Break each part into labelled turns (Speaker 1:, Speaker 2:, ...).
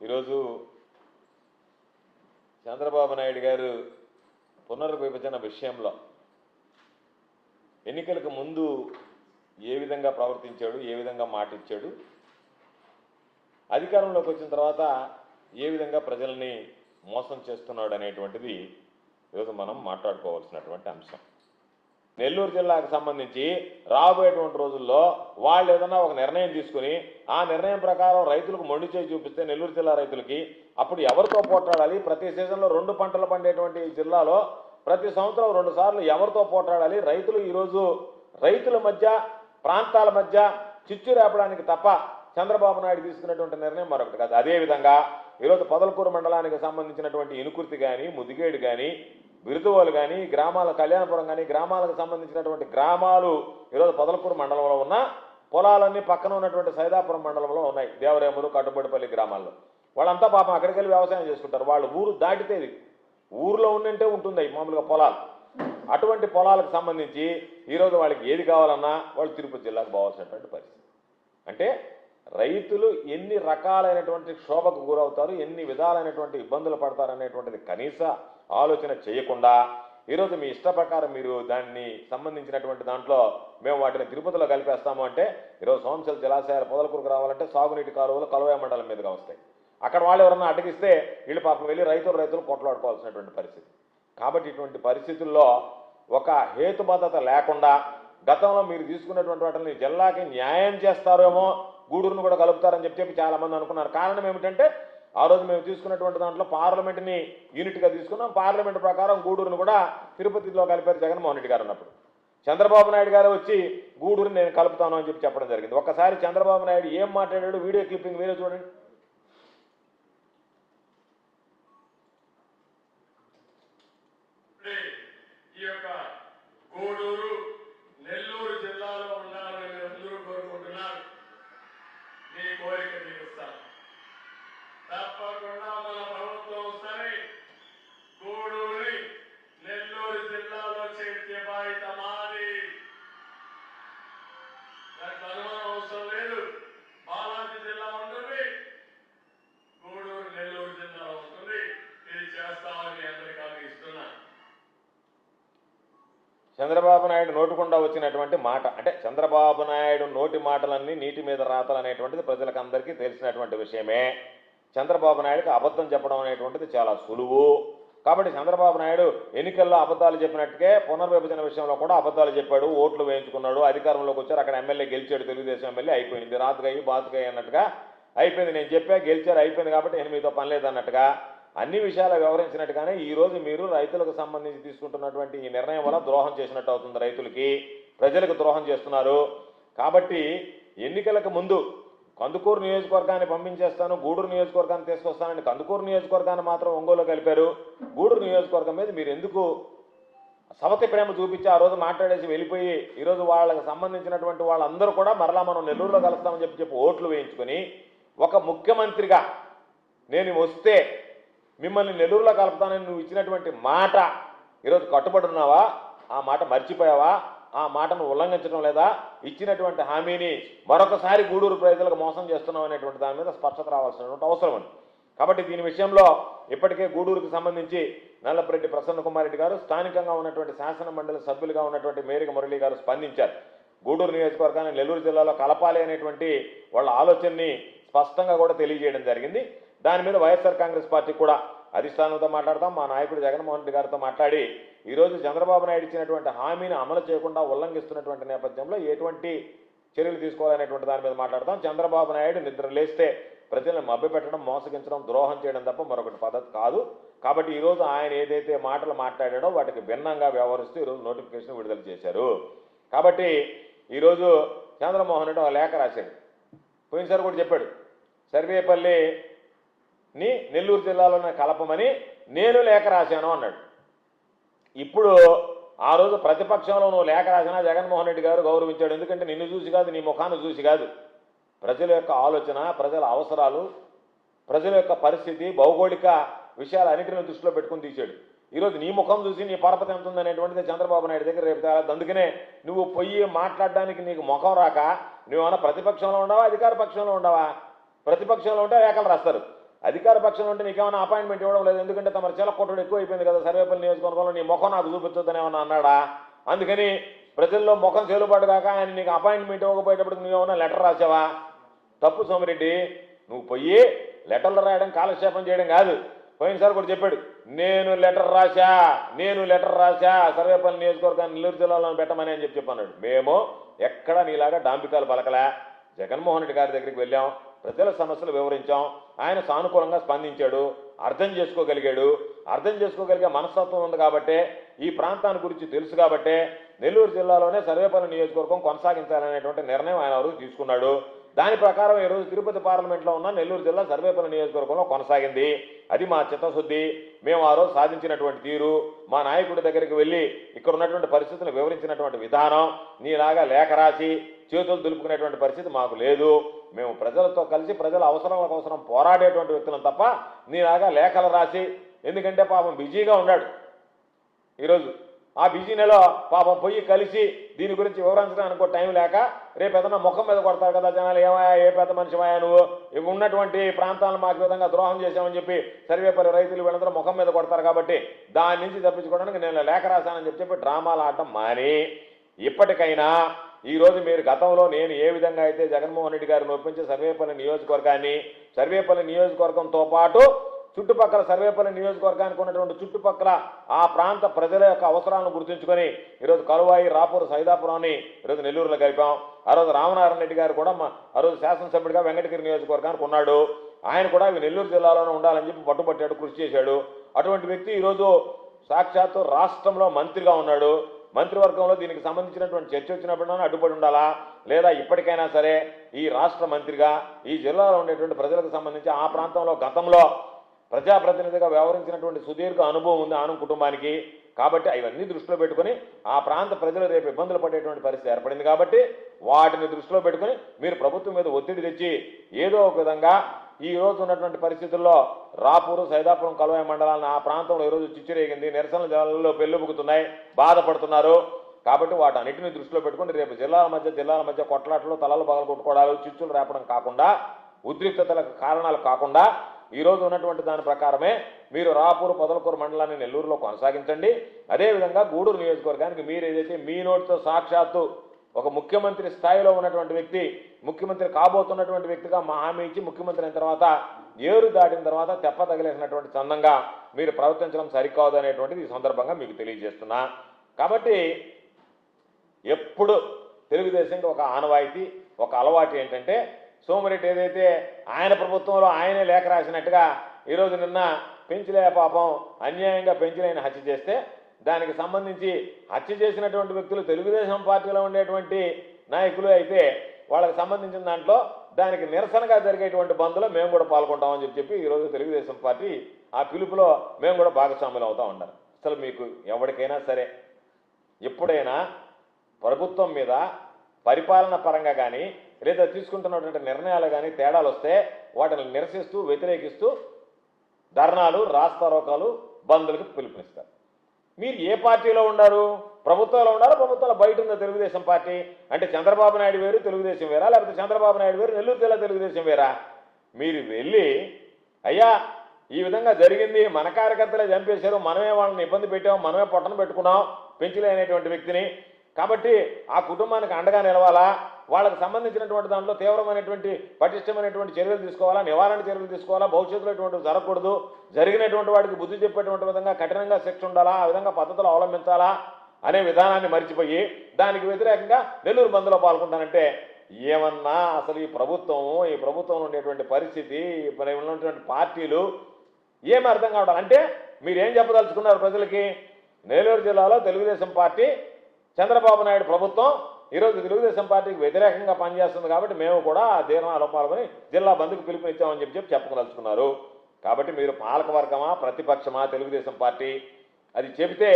Speaker 1: ఈరోజు చంద్రబాబు నాయుడు గారు పునర్విభజన విషయంలో ఎన్నికలకు ముందు ఏ విధంగా ప్రవర్తించాడు ఏ విధంగా మాటిచ్చాడు అధికారంలోకి వచ్చిన తర్వాత ఏ విధంగా ప్రజల్ని మోసం చేస్తున్నాడు అనేటువంటిది ఈరోజు మనం మాట్లాడుకోవాల్సినటువంటి అంశం. నెల్లూరు జిల్లాకు సంబంధించి రాబోయేటువంటి రోజుల్లో వాళ్ళు ఏదైనా ఒక నిర్ణయం తీసుకుని ఆ నిర్ణయం ప్రకారం రైతులకు మొండి చేయి చూపిస్తే నెల్లూరు జిల్లా రైతులకి అప్పుడు ఎవరితో పోట్లాడాలి? ప్రతి సీజన్లో రెండు పంటలు పండేటువంటి జిల్లాలో ప్రతి సంవత్సరం రెండు సార్లు ఎవరితో పోట్లాడాలి? రైతులు ఈరోజు రైతుల మధ్య ప్రాంతాల మధ్య చిచ్చు రేపడానికి తప్ప చంద్రబాబు నాయుడు తీసుకున్నటువంటి నిర్ణయం మరొకటి కాదు. అదేవిధంగా ఈరోజు పొదలకూరు మండలానికి సంబంధించినటువంటి ఇనుకుర్తి కానీ ముదిగేడు కానీ బిరుదువాలు కానీ గ్రామాల కళ్యాణపురం కానీ గ్రామాలకు సంబంధించినటువంటి గ్రామాలు ఈరోజు పొదలకూరు మండలంలో ఉన్న పొలాలన్నీ పక్కన ఉన్నటువంటి సైదాపురం మండలంలో ఉన్నాయి. దేవరేములు కట్టుబడిపల్లి గ్రామాల్లో. వాళ్ళంతా పాపం అక్కడికి వెళ్ళి వ్యవసాయం చేసుకుంటారు. వాళ్ళు ఊరు దాటితే ఊర్లో ఉన్నంటే ఉంటుంది మామూలుగా పొలాలు. అటువంటి పొలాలకు సంబంధించి ఈరోజు వాళ్ళకి ఏది కావాలన్నా వాళ్ళు తిరుపతి జిల్లాకు పోవాల్సినటువంటి పరిస్థితి. అంటే రైతులు ఎన్ని రకాలైనటువంటి క్షోభకు గురవుతారు ఎన్ని విధాలైనటువంటి ఇబ్బందులు పడతారు అనేటువంటిది కనీస ఆలోచన చేయకుండా ఈరోజు మీ ఇష్ట ప్రకారం మీరు దాన్ని సంబంధించినటువంటి దాంట్లో మేము వాటిని తిరుపతిలో కలిపేస్తాము అంటే ఈరోజు సోమశల జలాశయాలు పొదలకూరుకు రావాలంటే సాగునీటి కాలువలు కలవయ మండలం మీదుగా వస్తాయి. అక్కడ వాళ్ళు ఎవరన్నా అడ్డగిస్తే వీళ్ళు పాపం వెళ్ళి రైతులు రైతులు కొట్లాడుకోవాల్సినటువంటి పరిస్థితి. కాబట్టి ఇటువంటి పరిస్థితుల్లో ఒక హేతుబద్ధత లేకుండా గతంలో మీరు తీసుకున్నటువంటి వాటిని జిల్లాకి న్యాయం చేస్తారేమో గూడూరును కూడా కలుపుతారని చెప్పి చెప్పి చాలా మంది అనుకున్నారు. కారణం ఏమిటంటే ఆ రోజు మేము తీసుకున్నటువంటి దాంట్లో పార్లమెంట్ని యూనిట్గా తీసుకున్నాం. పార్లమెంట్ ప్రకారం గూడూరును కూడా తిరుపతిలో కలిపారు జగన్మోహన్ రెడ్డి గారు అన్నప్పుడు. చంద్రబాబు నాయుడు గారు వచ్చి గూడూరుని నేను కలుపుతాను అని చెప్పి చెప్పడం జరిగింది. ఒక్కసారి చంద్రబాబు నాయుడు ఏం మాట్లాడాడు? వీడియో క్లిప్పింగ్ వేరే చూడండి.
Speaker 2: ఈ యొక్క గూడూరు నెల్లూరు జిల్లాలో ఉండాలని మీరు అందరూ కోరుకుంటున్నారు మీ కోరిక తీరుస్తాం తప్పకుండా మన ప్రభుత్వం వస్తే గూడూరుని నెల్లూరు జిల్లాలో చేర్చే బాధ్యత మాది దానికి అనుమానం అవసరం లేదు బాలాజీ జిల్లా ఉంటుంది గూడూరు నెల్లూరు జిల్లా ఉంటుంది ఇది చేస్తామని మీ అందరికీ హామీ ఇస్తున్నాను
Speaker 1: చంద్రబాబు నాయుడు నోటుకుండా వచ్చినటువంటి మాట అంటే చంద్రబాబు నాయుడు నోటి మాటలన్నీ నీటి మీద రాతలు అనేటువంటిది ప్రజలకు అందరికీ తెలిసినటువంటి విషయమే. చంద్రబాబు నాయుడుకి అబద్ధం చెప్పడం అనేటువంటిది చాలా సులువు. కాబట్టి చంద్రబాబు నాయుడు ఎన్నికల్లో అబద్ధాలు చెప్పినట్టుకే పునర్విభజన విషయంలో కూడా అబద్ధాలు చెప్పాడు ఓట్లు వేయించుకున్నాడు అధికారంలోకి వచ్చారు. అక్కడ ఎమ్మెల్యే గెలిచాడు తెలుగుదేశం ఎమ్మెల్యే అయిపోయింది. రాతుగాయి బాతుగాయి అన్నట్టుగా అయిపోయింది. నేను చెప్పా గెలిచారు అయిపోయింది కాబట్టి నేను మీతో పని లేదన్నట్టుగా. అన్ని విషయాలు వివరించినట్టుగానే ఈ రోజు మీరు రైతులకు సంబంధించి తీసుకుంటున్నటువంటి ఈ నిర్ణయం వల్ల ద్రోహం చేసినట్టు అవుతుంది రైతులకి. ప్రజలకు ద్రోహం చేస్తున్నారు. కాబట్టి ఎన్నికలకు ముందు కందుకూరు నియోజకవర్గాన్ని పంపించేస్తాను గూడూరు నియోజకవర్గాన్ని తీసుకొస్తానని కందుకూరు నియోజకవర్గాన్ని మాత్రం ఒంగోలు కలిపారు. గూడూరు నియోజకవర్గం మీద మీరు ఎందుకు సవతి ప్రేమ చూపించి ఆ రోజు మాట్లాడేసి వెళ్ళిపోయి ఈరోజు వాళ్ళకి సంబంధించినటువంటి వాళ్ళందరూ కూడా మరలా మనం నెల్లూరులో కలుస్తామని చెప్పి చెప్పి ఓట్లు వేయించుకొని ఒక ముఖ్యమంత్రిగా నేను వస్తే మిమ్మల్ని నెల్లూరులో కలుపుతానని నువ్వు ఇచ్చినటువంటి మాట ఈరోజు కట్టుబడి ఉన్నావా? ఆ మాట మర్చిపోయావా? ఆ మాటను ఉల్లంఘించడం లేదా? ఇచ్చినటువంటి హామీని మరొకసారి గూడూరు ప్రజలకు మోసం చేస్తున్నావు అనేటువంటి దాని మీద స్పష్టత రావాల్సినటువంటి అవసరం ఉంది. కాబట్టి దీని విషయంలో ఇప్పటికే గూడూరుకు సంబంధించి నల్లపరెడ్డి ప్రసన్న కుమార్ రెడ్డి గారు స్థానికంగా ఉన్నటువంటి శాసన మండలి సభ్యులుగా ఉన్నటువంటి మేరిక మురళి గారు స్పందించారు. గూడూరు నియోజకవర్గాన్ని నెల్లూరు జిల్లాలో కలపాలి అనేటువంటి వాళ్ళ ఆలోచనని స్పష్టంగా కూడా తెలియజేయడం జరిగింది. దాని మీద వైఎస్ఆర్ కాంగ్రెస్ పార్టీ కూడా అధిష్టానంతో మాట్లాడతాం. మా నాయకుడు జగన్మోహన్ రెడ్డి గారితో మాట్లాడి ఈరోజు చంద్రబాబు నాయుడు ఇచ్చినటువంటి హామీని అమలు చేయకుండా ఉల్లంఘిస్తున్నటువంటి నేపథ్యంలో ఎటువంటి చర్యలు తీసుకోవాలనేటువంటి దాని మీద మాట్లాడతాం. చంద్రబాబు నాయుడు నిద్ర లేస్తే ప్రజలను మభ్యపెట్టడం మోసగించడం ద్రోహం చేయడం తప్ప మరొకటి పద్ధతి కాదు. కాబట్టి ఈరోజు ఆయన ఏదైతే మాటలు మాట్లాడాడో వాటికి భిన్నంగా వ్యవహరిస్తూ ఈరోజు నోటిఫికేషన్ విడుదల చేశారు. కాబట్టి ఈరోజు చంద్రమోహన్ రెడ్డి ఒక లేఖ రాశాడు. పోయినసారి కూడా చెప్పాడు. సర్వేపల్లి ని నెల్లూరు జిల్లాలోనే కలపమని నేను లేఖ రాశాను అన్నాడు. ఇప్పుడు ఆ రోజు ప్రతిపక్షంలో నువ్వు లేఖ రాసినా జగన్మోహన్ రెడ్డి గారు గౌరవించాడు. ఎందుకంటే నిన్ను చూసి కాదు నీ ముఖాన్ని చూసి కాదు. ప్రజల యొక్క ఆలోచన ప్రజల అవసరాలు ప్రజల యొక్క పరిస్థితి భౌగోళిక విషయాలు అన్నిటిని దృష్టిలో పెట్టుకుని తీశాడు. ఈరోజు నీ ముఖం చూసి నీ పరపతి ఎంత ఉందనేటువంటిది చంద్రబాబు నాయుడు దగ్గర రేపు తేలదు అందుకనే నువ్వు పొయ్యి మాట్లాడడానికి నీకు ముఖం రాక నువ్వేమన్నా ప్రతిపక్షంలో ఉండవా అధికార పక్షంలో ఉండవా? ప్రతిపక్షంలో ఉంటే లేఖలు రాస్తారు. అధికార పక్షంలో ఉంటే నీకేమైనా అపాయింట్మెంట్ ఇవ్వడం లేదు. ఎందుకంటే తమ చెలకొట్టడం ఎక్కువ అయిపోయింది కదా సర్వేపల్లి నియోజకవర్గంలో. నీ ముఖం నాకు చూపించొద్దని ఏమన్నా అన్నాడా? అందుకని ప్రజల్లో ముఖం చెలుబాటు కాక ఆయన నీకు అపాయింట్మెంట్ ఇవ్వకపోయేటప్పుడు నువ్వేమన్నా లెటర్ రాసావా? తప్పు సోమిరెడ్డి నువ్వు పోయి లెటర్లు రాయడం కాలక్షేపం చేయడం కాదు. పోయినసారి కూడా చెప్పాడు నేను లెటర్ రాశా నేను లెటర్ రాశా సర్వేపల్లి నియోజకవర్గాన్ని నెల్లూరు జిల్లాలో పెట్టమని అని చెప్పి చెప్పన్నాడు. మేము ఎక్కడ నీలాగా డాంబికాలు పలకలే. జగన్మోహన్ రెడ్డి గారి దగ్గరికి వెళ్ళాం. ప్రజల సమస్యలు వివరించాం. ఆయన సానుకూలంగా స్పందించాడు. అర్థం చేసుకోగలిగాడు. అర్థం చేసుకోగలిగే మనస్తత్వం ఉంది కాబట్టే ఈ ప్రాంతాన్ని గురించి తెలుసు కాబట్టే నెల్లూరు జిల్లాలోనే సర్వేపల్లి నియోజకవర్గం కొనసాగించాలనేటువంటి నిర్ణయం ఆయన వరకు తీసుకున్నాడు. దాని ప్రకారం ఈరోజు తిరుపతి పార్లమెంట్లో ఉన్న నెల్లూరు జిల్లా సర్వేపల్లి నియోజకవర్గంలో కొనసాగింది. అది మా చిత్తశుద్ధి. మేము ఆ రోజు సాధించినటువంటి తీరు మా నాయకుడి దగ్గరికి వెళ్ళి ఇక్కడ ఉన్నటువంటి పరిస్థితులను వివరించినటువంటి విధానం నీలాగా లేఖ రాసి చేతులు దులుపుకునేటువంటి పరిస్థితి మాకు లేదు. మేము ప్రజలతో కలిసి ప్రజల అవసరాల కోసం పోరాడేటువంటి వ్యక్తులను తప్ప నీలాగా లేఖలు రాసి ఎందుకంటే పాపం బిజీగా ఉన్నాడు. ఈరోజు ఆ బిజీ నెలలో పాపం పొయ్యి కలిసి దీని గురించి వివరించడానికి టైం లేక రేపు ఏదన్నా ముఖం మీద కొడతారు కదా జనాలు ఏమయ్యా ఏ పెద్ద మనిషివయ్యా నువ్వు? ఇవి ఉన్నటువంటి ప్రాంతాలను మాకు విధంగా ద్రోహం చేశామని చెప్పి సర్వేపల్లి రైతులు వీళ్ళందరూ ముఖం మీద కొడతారు కాబట్టి దాని నుంచి తప్పించుకోవడానికి నేను లేఖ రాశానని చెప్పి చెప్పి డ్రామాలు ఆడటం మాని. ఇప్పటికైనా ఈరోజు మీరు గతంలో నేను ఏ విధంగా అయితే జగన్మోహన్ రెడ్డి గారిని ఒప్పించి సర్వేపల్లి నియోజకవర్గాన్ని సర్వేపల్లి నియోజకవర్గంతో పాటు చుట్టుపక్కల సర్వేపల్లి నియోజకవర్గానికి ఉన్నటువంటి చుట్టుపక్కల ఆ ప్రాంత ప్రజల యొక్క అవసరాలను గుర్తుంచుకొని ఈరోజు కలువాయి రాపూర్ సైదాపురాన్ని ఈరోజు నెల్లూరులో కలిపాం. ఆ రోజు రామనారాయణ రెడ్డి గారు కూడా మా- ఆ రోజు శాసనసభ్యుడిగా వెంకటగిరి నియోజకవర్గానికి ఉన్నాడు. ఆయన కూడా ఇవి నెల్లూరు జిల్లాలోనే ఉండాలని చెప్పి పట్టుబట్టాడు కృషి చేశాడు. అటువంటి వ్యక్తి ఈరోజు సాక్షాత్తు రాష్ట్రంలో మంత్రిగా ఉన్నాడు. మంత్రివర్గంలో దీనికి సంబంధించినటువంటి చర్చ వచ్చినప్పుడు అడ్డుపడి ఉండాలా? లేదా ఇప్పటికైనా సరే ఈ రాష్ట్ర మంత్రిగా ఈ జిల్లాలో ఉండేటువంటి ప్రజలకు సంబంధించి ఆ ప్రాంతంలో గతంలో ప్రజాప్రతినిధిగా వ్యవహరించినటువంటి సుదీర్ఘ అనుభవం ఉంది ఆనం కుటుంబానికి. కాబట్టి అవన్నీ దృష్టిలో పెట్టుకొని ఆ ప్రాంత ప్రజలు రేపు ఇబ్బందులు పడేటువంటి పరిస్థితి ఏర్పడింది కాబట్టి వాటిని దృష్టిలో పెట్టుకొని మీరు ప్రభుత్వం మీద ఒత్తిడి తెచ్చి ఏదో ఒక విధంగా ఈ రోజు ఉన్నటువంటి పరిస్థితుల్లో రాపూరు సైదాపురం కలవాయి మండలాన్ని ఆ ప్రాంతంలో ఈరోజు చిచ్చురేగింది. నిరసన జలాలలో పెళ్ళుబుకుతున్నాయి. బాధపడుతున్నారు. కాబట్టి వాటన్నిటిని దృష్టిలో పెట్టుకుని రేపు జిల్లాల మధ్య జిల్లాల మధ్య కొట్లాటలు తలలు పగలు కొట్టుకోవడాలు చిచ్చులు రేపడం కాకుండా ఉద్రిక్తతలకు కారణాలు కాకుండా ఈరోజు ఉన్నటువంటి దాని ప్రకారమే మీరు రాపూరు పొదలకూరు మండలాన్ని నెల్లూరులో కొనసాగించండి. అదేవిధంగా గూడూరు నియోజకవర్గానికి మీరు ఏదైతే మీ నోటితో సాక్షాత్తు ఒక ముఖ్యమంత్రి స్థాయిలో ఉన్నటువంటి వ్యక్తి ముఖ్యమంత్రి కాబోతున్నటువంటి వ్యక్తిగా మా హామీ ఇచ్చి ముఖ్యమంత్రి అయిన తర్వాత ఏరు దాటిన తర్వాత తెప్ప తగిలేసినటువంటి చందంగా మీరు ప్రవర్తించడం సరికాదు అనేటువంటిది ఈ సందర్భంగా మీకు తెలియజేస్తున్నా. కాబట్టి ఎప్పుడు తెలుగుదేశంకి ఒక ఆనవాయితీ ఒక అలవాటు ఏంటంటే సోమిరెడ్డి ఏదైతే ఆయన ప్రభుత్వంలో ఆయనే లేఖ రాసినట్టుగా ఈరోజు నిన్న పెంచిలే పాపం అన్యాయంగా పెంచలేని హత్య చేస్తే దానికి సంబంధించి హత్య చేసినటువంటి వ్యక్తులు తెలుగుదేశం పార్టీలో ఉండేటువంటి నాయకులు అయితే వాళ్ళకి సంబంధించిన దాంట్లో దానికి నిరసనగా జరిగేటువంటి బంద్లో మేము కూడా పాల్గొంటామని చెప్పి చెప్పి ఈరోజు తెలుగుదేశం పార్టీ ఆ పిలుపులో మేము కూడా భాగస్వాములు అవుతా ఉన్నారు. అసలు మీకు ఎవరికైనా సరే ఎప్పుడైనా ప్రభుత్వం మీద పరిపాలన పరంగా కానీ లేదా తీసుకుంటున్నటువంటి నిర్ణయాలు కానీ తేడాలు వస్తే వాటిని నిరసిస్తూ వ్యతిరేకిస్తూ ధర్నాలు రాస్తారోకాలు బంధులకు పిలుపునిస్తారు. మీరు ఏ పార్టీలో ఉన్నారు ప్రభుత్వంలో ఉన్నారు ప్రభుత్వంలో బయట ఉందా తెలుగుదేశం పార్టీ? అంటే చంద్రబాబు నాయుడు వేరు తెలుగుదేశం వేరా? లేకపోతే చంద్రబాబు నాయుడు వేరు నెల్లూరు జిల్లా తెలుగుదేశం వేరా? మీరు వెళ్ళి అయ్యా ఈ విధంగా జరిగింది మన కార్యకర్తలే చంపేశారు మనమే వాళ్ళని ఇబ్బంది పెట్టాం మనమే పొట్టను పెట్టుకున్నాం పెంచలేనటువంటి వ్యక్తిని కాబట్టి ఆ కుటుంబానికి అండగా నిలవాలా? వాళ్ళకి సంబంధించినటువంటి దాంట్లో తీవ్రమైనటువంటి పటిష్టమైనటువంటి చర్యలు తీసుకోవాలా? నివారణ చర్యలు తీసుకోవాలా? భవిష్యత్తులో ఇటువంటివి జరగకూడదు? జరిగినటువంటి వాడికి బుద్ధి చెప్పేటువంటి విధంగా కఠినంగా శిక్ష ఉండాలా? ఆ విధంగా పద్ధతులు అవలంబించాలా? అనే విధానాన్ని మర్చిపోయి దానికి వ్యతిరేకంగా నెల్లూరు బంద్లో పాల్గొంటానంటే ఏమన్నా అసలు ఈ ప్రభుత్వం ఈ ప్రభుత్వంలో ఉండేటువంటి పరిస్థితి ఉన్నటువంటి పార్టీలు ఏమి అర్థం కావడం అంటే మీరేం చెప్పదలుచుకున్నారు ప్రజలకి? నెల్లూరు జిల్లాలో తెలుగుదేశం పార్టీ చంద్రబాబు నాయుడు ప్రభుత్వం ఈరోజు తెలుగుదేశం పార్టీకి వ్యతిరేకంగా పనిచేస్తుంది కాబట్టి మేము కూడా ఆ తీర్మానాలు పాల్గొని జిల్లా బంద్కు పిలుపునిచ్చామని చెప్పి చెప్పి చెప్పదలుచుకున్నారు. కాబట్టి మీరు పాలకవర్గమా ప్రతిపక్షమా తెలుగుదేశం పార్టీ అది చెబితే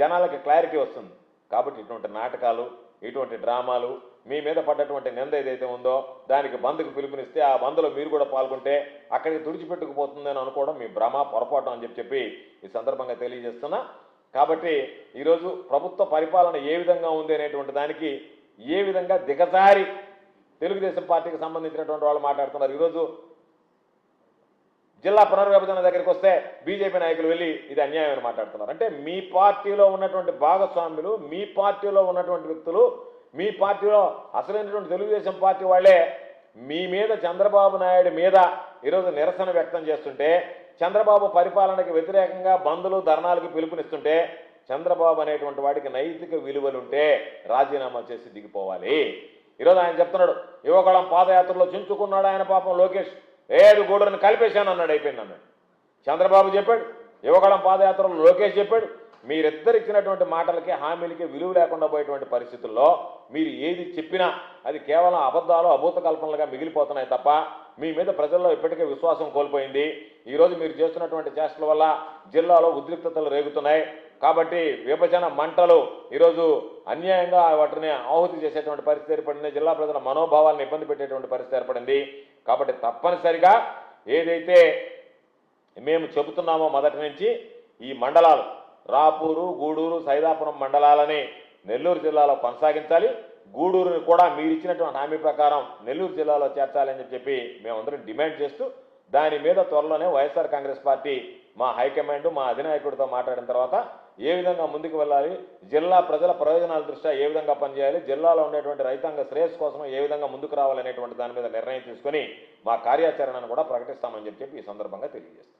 Speaker 1: జనాలకి క్లారిటీ వస్తుంది. కాబట్టి ఇటువంటి నాటకాలు ఇటువంటి డ్రామాలు మీ మీద పడ్డటువంటి నింద ఏదైతే ఉందో దానికి బంద్కు పిలుపునిస్తే ఆ బంద్లో మీరు కూడా పాల్గొంటే అక్కడికి తుడిచిపెట్టుకుపోతుందని అనుకోవడం మీ భ్రమ పొరపాటు అని చెప్పి చెప్పి ఈ సందర్భంగా తెలియజేస్తున్నా. కాబట్టి ఈరోజు ప్రభుత్వ పరిపాలన ఏ విధంగా ఉంది అనేటువంటి దానికి ఏ విధంగా దిగజారి తెలుగుదేశం పార్టీకి సంబంధించినటువంటి వాళ్ళు మాట్లాడుతున్నారు. ఈరోజు జిల్లా పునర్విభజన దగ్గరికి వస్తే బీజేపీ నాయకులు వెళ్ళి ఇది అన్యాయం అని మాట్లాడుతున్నారు. అంటే మీ పార్టీలో ఉన్నటువంటి భాగస్వాములు మీ పార్టీలో ఉన్నటువంటి వ్యక్తులు మీ పార్టీలో అసలైనటువంటి తెలుగుదేశం పార్టీ వాళ్ళే మీ మీద చంద్రబాబు నాయుడు మీద ఈరోజు నిరసన వ్యక్తం చేస్తుంటే చంద్రబాబు పరిపాలనకి వ్యతిరేకంగా బంద్లు ధర్నాలకు పిలుపునిస్తుంటే చంద్రబాబు అనేటువంటి వాడికి నైతిక విలువలుంటే రాజీనామా చేసి దిగిపోవాలి. ఈరోజు ఆయన చెప్తున్నాడు యువకుళం పాదయాత్రలో చించుకున్నాడు ఆయన పాపం లోకేష్. ఏడు గూడని కలిపేశాను అన్నాడు అయిపోయింది అన్నాడు. చంద్రబాబు చెప్పాడు యువకుళం పాదయాత్రలో లోకేష్ చెప్పాడు మీరిద్దరు ఇచ్చినటువంటి మాటలకి హామీలకి విలువ లేకుండా పోయేటువంటి పరిస్థితుల్లో మీరు ఏది చెప్పినా అది కేవలం అబద్ధాలు అభూత కల్పనలుగా మిగిలిపోతున్నాయి తప్ప మీ మీద ప్రజల్లో ఇప్పటికే విశ్వాసం కోల్పోయింది. ఈరోజు మీరు చేస్తున్నటువంటి చేష్టల వల్ల జిల్లాలో ఉద్రిక్తతలు రేగుతున్నాయి. కాబట్టి విభజన మంటలు ఈరోజు అన్యాయంగా వాటిని ఆహుతి చేసేటువంటి పరిస్థితి ఏర్పడింది. జిల్లా ప్రజల మనోభావాలను ఇబ్బంది పెట్టేటువంటి పరిస్థితి ఏర్పడింది. కాబట్టి తప్పనిసరిగా ఏదైతే మేము చెబుతున్నామో మొదటి నుంచి ఈ మండలాలు రాపూరు గూడూరు సైదాపురం మండలాలని నెల్లూరు జిల్లాలో కొనసాగించాలి. గూడూరుని కూడా మీరు ఇచ్చినటువంటి హామీ ప్రకారం నెల్లూరు జిల్లాలో చేర్చాలని చెప్పి మేమందరం డిమాండ్ చేస్తూ దాని మీద త్వరలోనే వైఎస్ఆర్ కాంగ్రెస్ పార్టీ మా హైకమాండ్ మా అధినాయకుడితో మాట్లాడిన తర్వాత ఏ విధంగా ముందుకు వెళ్ళాలి జిల్లా ప్రజల ప్రయోజనాల దృష్ట్యా ఏ విధంగా పనిచేయాలి జిల్లాలో ఉండేటువంటి రైతాంగ శ్రేయస్సు కోసం ఏ విధంగా ముందుకు రావాలనేటువంటి దాని మీద నిర్ణయం తీసుకొని మా కార్యాచరణను కూడా ప్రకటిస్తామని చెప్పి ఈ సందర్భంగా తెలియజేస్తాం